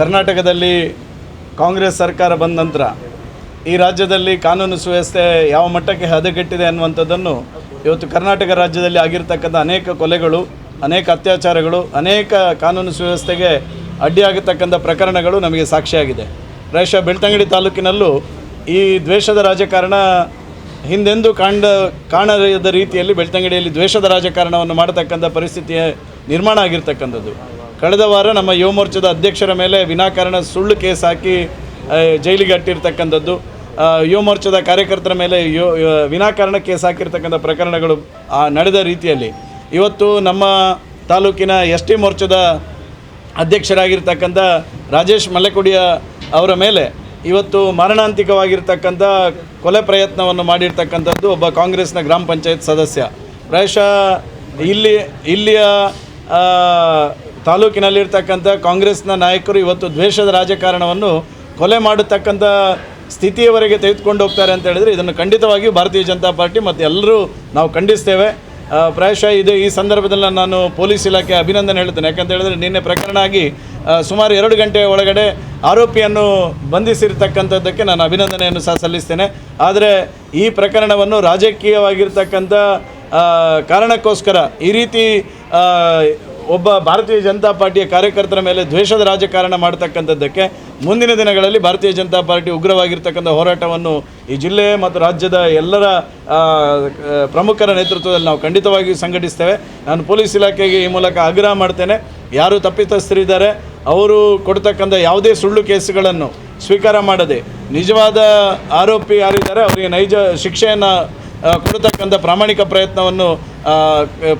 ಕರ್ನಾಟಕದಲ್ಲಿ ಕಾಂಗ್ರೆಸ್ ಸರ್ಕಾರ ಬಂದ ನಂತರ ಈ ರಾಜ್ಯದಲ್ಲಿ ಕಾನೂನು ಸುವ್ಯವಸ್ಥೆ ಯಾವ ಮಟ್ಟಕ್ಕೆ ಹದಗೆಟ್ಟಿದೆ ಅನ್ನುವಂಥದ್ದನ್ನು ಇವತ್ತು ಕರ್ನಾಟಕ ರಾಜ್ಯದಲ್ಲಿ ಆಗಿರ್ತಕ್ಕಂಥ ಅನೇಕ ಕೊಲೆಗಳು, ಅನೇಕ ಅತ್ಯಾಚಾರಗಳು, ಅನೇಕ ಕಾನೂನು ಸುವ್ಯವಸ್ಥೆಗೆ ಅಡ್ಡಿಯಾಗತಕ್ಕಂಥ ಪ್ರಕರಣಗಳು ನಮಗೆ ಸಾಕ್ಷಿಯಾಗಿದೆ. ಪ್ರಾಯಶಃ ಬೆಳ್ತಂಗಡಿ ತಾಲೂಕಿನಲ್ಲೂ ಈ ದ್ವೇಷದ ರಾಜಕಾರಣ ಹಿಂದೆಂದೂ ಕಾಂಡ ಕಾಣದ ರೀತಿಯಲ್ಲಿ ಬೆಳ್ತಂಗಡಿಯಲ್ಲಿ ದ್ವೇಷದ ರಾಜಕಾರಣವನ್ನು ಮಾಡತಕ್ಕಂಥ ಪರಿಸ್ಥಿತಿಯ ನಿರ್ಮಾಣ ಆಗಿರ್ತಕ್ಕಂಥದ್ದು. ಕಳೆದ ವಾರ ನಮ್ಮ ಯುವ ಮೋರ್ಚಾದ ಅಧ್ಯಕ್ಷರ ಮೇಲೆ ವಿನಾಕಾರಣ ಸುಳ್ಳು ಕೇಸ್ ಹಾಕಿ ಜೈಲಿಗೆ ಅಟ್ಟಿರ್ತಕ್ಕಂಥದ್ದು. ಯುವ ಮೋರ್ಚಾದ ಕಾರ್ಯಕರ್ತರ ಮೇಲೆ ಯೋ- ವಿನಾಕಾರಣ ಕೇಸ್ ಹಾಕಿರ್ತಕ್ಕಂಥ ಪ್ರಕರಣಗಳು ನಡೆದ ರೀತಿಯಲ್ಲಿ. ಇವತ್ತು ನಮ್ಮ ತಾಲೂಕಿನ ಎಸ್ ಟಿ ಮೋರ್ಚಾದ ಅಧ್ಯಕ್ಷರಾಗಿರ್ತಕ್ಕಂಥ ರಾಜೇಶ್ ಮಲೆಕುಡಿಯ ಅವರ ಮೇಲೆ ಇವತ್ತು ಮಾರಣಾಂತಿಕವಾಗಿರ್ತಕ್ಕಂಥ ಕೊಲೆ ಪ್ರಯತ್ನವನ್ನು ಮಾಡಿರ್ತಕ್ಕಂಥದ್ದು ಒಬ್ಬ ಕಾಂಗ್ರೆಸ್ನ ಗ್ರಾಮ ಪಂಚಾಯತ್ ಸದಸ್ಯ. ಪ್ರಾಯಶಃ ಇಲ್ಲಿ, ಇಲ್ಲಿಯ ತಾಲೂಕಿನಲ್ಲಿರ್ತಕ್ಕಂಥ ಕಾಂಗ್ರೆಸ್ನ ನಾಯಕರು ಇವತ್ತು ದ್ವೇಷದ ರಾಜಕಾರಣವನ್ನು ಕೊಲೆ ಮಾಡತಕ್ಕಂಥ ಸ್ಥಿತಿಯವರೆಗೆ ತೆಗೆದುಕೊಂಡು ಹೋಗ್ತಾರೆ ಅಂತ ಹೇಳಿದರೆ ಇದನ್ನು ಖಂಡಿತವಾಗಿಯೂ ಭಾರತೀಯ ಜನತಾ ಪಾರ್ಟಿ ಮತ್ತು ಎಲ್ಲರೂ ನಾವು ಖಂಡಿಸ್ತೇವೆ. ಪ್ರಾಯಶಃ ಇದು ಈ ಸಂದರ್ಭದಲ್ಲಿ ನಾನು ಪೊಲೀಸ್ ಇಲಾಖೆ ಅಭಿನಂದನೆ ಹೇಳ್ತೇನೆ. ಯಾಕಂತ ಹೇಳಿದ್ರೆ ನಿನ್ನೆ ಪ್ರಕರಣ ಆಗಿ ಸುಮಾರು ಎರಡು ಗಂಟೆ ಒಳಗಡೆ ಆರೋಪಿಯನ್ನು ಬಂಧಿಸಿರ್ತಕ್ಕಂಥದ್ದಕ್ಕೆ ನಾನು ಅಭಿನಂದನೆಯನ್ನು ಸಹ ಸಲ್ಲಿಸ್ತೇನೆ. ಆದರೆ ಈ ಪ್ರಕರಣವನ್ನು ರಾಜಕೀಯವಾಗಿರ್ತಕ್ಕಂಥ ಕಾರಣಕ್ಕೋಸ್ಕರ ಈ ರೀತಿ ಒಬ್ಬ ಭಾರತೀಯ ಜನತಾ ಪಾರ್ಟಿಯ ಕಾರ್ಯಕರ್ತರ ಮೇಲೆ ದ್ವೇಷದ ರಾಜಕಾರಣ ಮಾಡ್ತಕ್ಕಂಥದ್ದಕ್ಕೆ ಮುಂದಿನ ದಿನಗಳಲ್ಲಿ ಭಾರತೀಯ ಜನತಾ ಪಾರ್ಟಿ ಉಗ್ರವಾಗಿರ್ತಕ್ಕಂಥ ಹೋರಾಟವನ್ನು ಈ ಜಿಲ್ಲೆ ಮತ್ತು ರಾಜ್ಯದ ಎಲ್ಲರ ಪ್ರಮುಖರ ನೇತೃತ್ವದಲ್ಲಿ ನಾವು ಖಂಡಿತವಾಗಿಯೂ ಸಂಘಟಿಸ್ತೇವೆ. ನಾನು ಪೊಲೀಸ್ ಇಲಾಖೆಗೆ ಈ ಮೂಲಕ ಆಗ್ರಹ ಮಾಡ್ತೇನೆ. ಯಾರು ತಪ್ಪಿತಸ್ಥರಿದ್ದಾರೆ ಅವರು ಕೊಡ್ತಕ್ಕಂಥ ಯಾವುದೇ ಸುಳ್ಳು ಕೇಸುಗಳನ್ನು ಸ್ವೀಕಾರ ಮಾಡದೆ, ನಿಜವಾದ ಆರೋಪಿ ಯಾರಿದ್ದಾರೆ, ಅವರಿಗೆ ನೈಜ ಶಿಕ್ಷೆಯನ್ನು ಕೊಡತಕ್ಕಂಥ ಪ್ರಾಮಾಣಿಕ ಪ್ರಯತ್ನವನ್ನು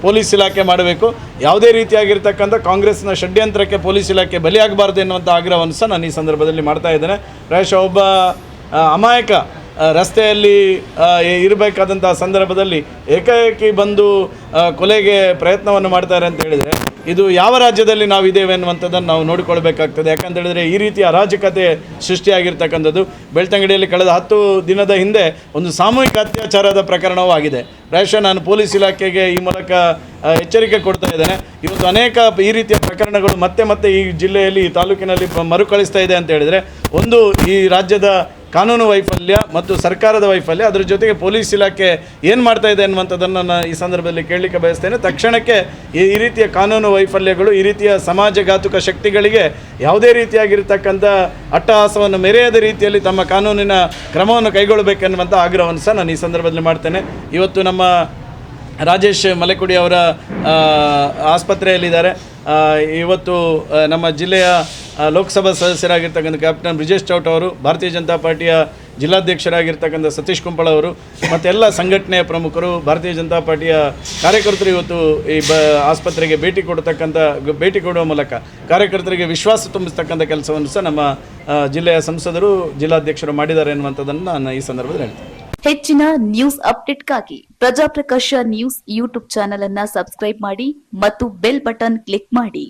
ಪೊಲೀಸ್ ಇಲಾಖೆ ಮಾಡಬೇಕು. ಯಾವುದೇ ರೀತಿಯಾಗಿರ್ತಕ್ಕಂಥ ಕಾಂಗ್ರೆಸ್ನ ಷಡ್ಯಂತ್ರಕ್ಕೆ ಪೊಲೀಸ್ ಇಲಾಖೆ ಬಲಿಯಾಗಬಾರ್ದು ಎನ್ನುವಂಥ ಆಗ್ರಹವನ್ನು ಸಹ ನಾನು ಈ ಸಂದರ್ಭದಲ್ಲಿ ಮಾಡ್ತಾ ಇದ್ದೇನೆ. ಪ್ರಾಯಶಃ ಒಬ್ಬ ಅಮಾಯಕ ರಸ್ತೆಯಲ್ಲಿ ಇರಬೇಕಾದಂಥ ಸಂದರ್ಭದಲ್ಲಿ ಏಕಾಏಕಿ ಬಂದು ಕೊಲೆಗೆ ಪ್ರಯತ್ನವನ್ನು ಮಾಡ್ತಾರೆ ಅಂತ ಹೇಳಿದರೆ ಇದು ಯಾವ ರಾಜ್ಯದಲ್ಲಿ ನಾವು ಇದ್ದೇವೆ ಅನ್ನುವಂಥದ್ದನ್ನು ನಾವು ನೋಡಿಕೊಳ್ಬೇಕಾಗ್ತದೆ. ಯಾಕಂತ ಹೇಳಿದ್ರೆ ಈ ರೀತಿ ಅರಾಜಕತೆ ಸೃಷ್ಟಿಯಾಗಿರ್ತಕ್ಕಂಥದ್ದು ಬೆಳ್ತಂಗಡಿಯಲ್ಲಿ ಕಳೆದ ಹತ್ತು ದಿನದ ಹಿಂದೆ ಒಂದು ಸಾಮೂಹಿಕ ಅತ್ಯಾಚಾರದ ಪ್ರಕರಣವೂ ಆಗಿದೆ ಪ್ರಾಯಶಃ ನಾನು ಪೊಲೀಸ್ ಇಲಾಖೆಗೆ ಈ ಮೂಲಕ ಎಚ್ಚರಿಕೆ ಕೊಡ್ತಾ ಇದ್ದೇನೆ. ಇವತ್ತು ಅನೇಕ ಈ ರೀತಿಯ ಪ್ರಕರಣಗಳು ಮತ್ತೆ ಮತ್ತೆ ಈ ಜಿಲ್ಲೆಯಲ್ಲಿ, ಈ ತಾಲೂಕಿನಲ್ಲಿ ಮರುಕಳಿಸ್ತಾ ಇದೆ ಅಂತ ಹೇಳಿದರೆ, ಒಂದು ಈ ರಾಜ್ಯದ ಕಾನೂನು ವೈಫಲ್ಯ ಮತ್ತು ಸರ್ಕಾರದ ವೈಫಲ್ಯ, ಅದರ ಜೊತೆಗೆ ಪೊಲೀಸ್ ಇಲಾಖೆ ಏನು ಮಾಡ್ತಾ ಇದೆ ಅನ್ನುವಂಥದ್ದನ್ನು ನಾನು ಈ ಸಂದರ್ಭದಲ್ಲಿ ಕೇಳಲಿಕ್ಕೆ ಬಯಸ್ತೇನೆ. ತಕ್ಷಣಕ್ಕೆ ಈ ರೀತಿಯ ಕಾನೂನು ವೈಫಲ್ಯಗಳು, ಈ ರೀತಿಯ ಸಮಾಜಘಾತುಕ ಶಕ್ತಿಗಳಿಗೆ ಯಾವುದೇ ರೀತಿಯಾಗಿರ್ತಕ್ಕಂಥ ಅಟ್ಟಹಾಸವನ್ನು ಮೆರೆಯದ ರೀತಿಯಲ್ಲಿ ತಮ್ಮ ಕಾನೂನಿನ ಕ್ರಮವನ್ನು ಕೈಗೊಳ್ಳಬೇಕೆನ್ನುವಂಥ ಆಗ್ರಹವನ್ನು ಸಹ ನಾನು ಈ ಸಂದರ್ಭದಲ್ಲಿ ಮಾಡ್ತೇನೆ. ಇವತ್ತು ನಮ್ಮ ರಾಜೇಶ್ ಮಲೆಕುಡಿ ಅವರ ಆಸ್ಪತ್ರೆಯಲ್ಲಿದ್ದಾರೆ. ಇವತ್ತು ನಮ್ಮ ಜಿಲ್ಲೆಯ ಲೋಕಸಭಾ ಸದಸ್ಯರಾಗಿರ್ತಕ್ಕಂಥ ಕ್ಯಾಪ್ಟನ್ ಬ್ರಿಜೇಶ್ ಚೌಟ್ ಅವರು, ಭಾರತೀಯ ಜನತಾ ಪಾರ್ಟಿಯ ಜಿಲ್ಲಾಧ್ಯಕ್ಷರಾಗಿರ್ತಕ್ಕಂಥ ಸತೀಶ್ ಕುಂಪಳ ಅವರು ಮತ್ತೆಲ್ಲ ಸಂಘಟನೆಯ ಪ್ರಮುಖರು, ಭಾರತೀಯ ಜನತಾ ಪಾರ್ಟಿಯ ಕಾರ್ಯಕರ್ತರು ಇವತ್ತು ಈ ಬ, ಆಸ್ಪತ್ರೆಗೆ ಭೇಟಿ ಕೊಡತಕ್ಕಂಥ, ಭೇಟಿ ಕೊಡುವ ಮೂಲಕ ಕಾರ್ಯಕರ್ತರಿಗೆ ವಿಶ್ವಾಸ ತುಂಬಿಸ್ತಕ್ಕಂಥ ಕೆಲಸವನ್ನು ಸಹ ನಮ್ಮ ಜಿಲ್ಲೆಯ ಸಂಸದರು, ಜಿಲ್ಲಾಧ್ಯಕ್ಷರು ಮಾಡಿದ್ದಾರೆ ಎನ್ನುವಂಥದ್ದನ್ನು ನಾನು ಈ ಸಂದರ್ಭದಲ್ಲಿ ಹೇಳ್ತೇನೆ. ಹೆಚ್ಚಿನ ನ್ಯೂಸ್ ಅಪ್ಡೇಟ್ಗಾಗಿ ಪ್ರಜಾಪ್ರಕಾಶ ನ್ಯೂಸ್ ಯೂಟ್ಯೂಬ್ ಚಾನೆಲ್ ಅನ್ನ ಸಬ್ಸ್ಕ್ರೈಬ್ ಮಾಡಿ ಮತ್ತು ಬೆಲ್ ಬಟನ್ ಕ್ಲಿಕ್ ಮಾಡಿ.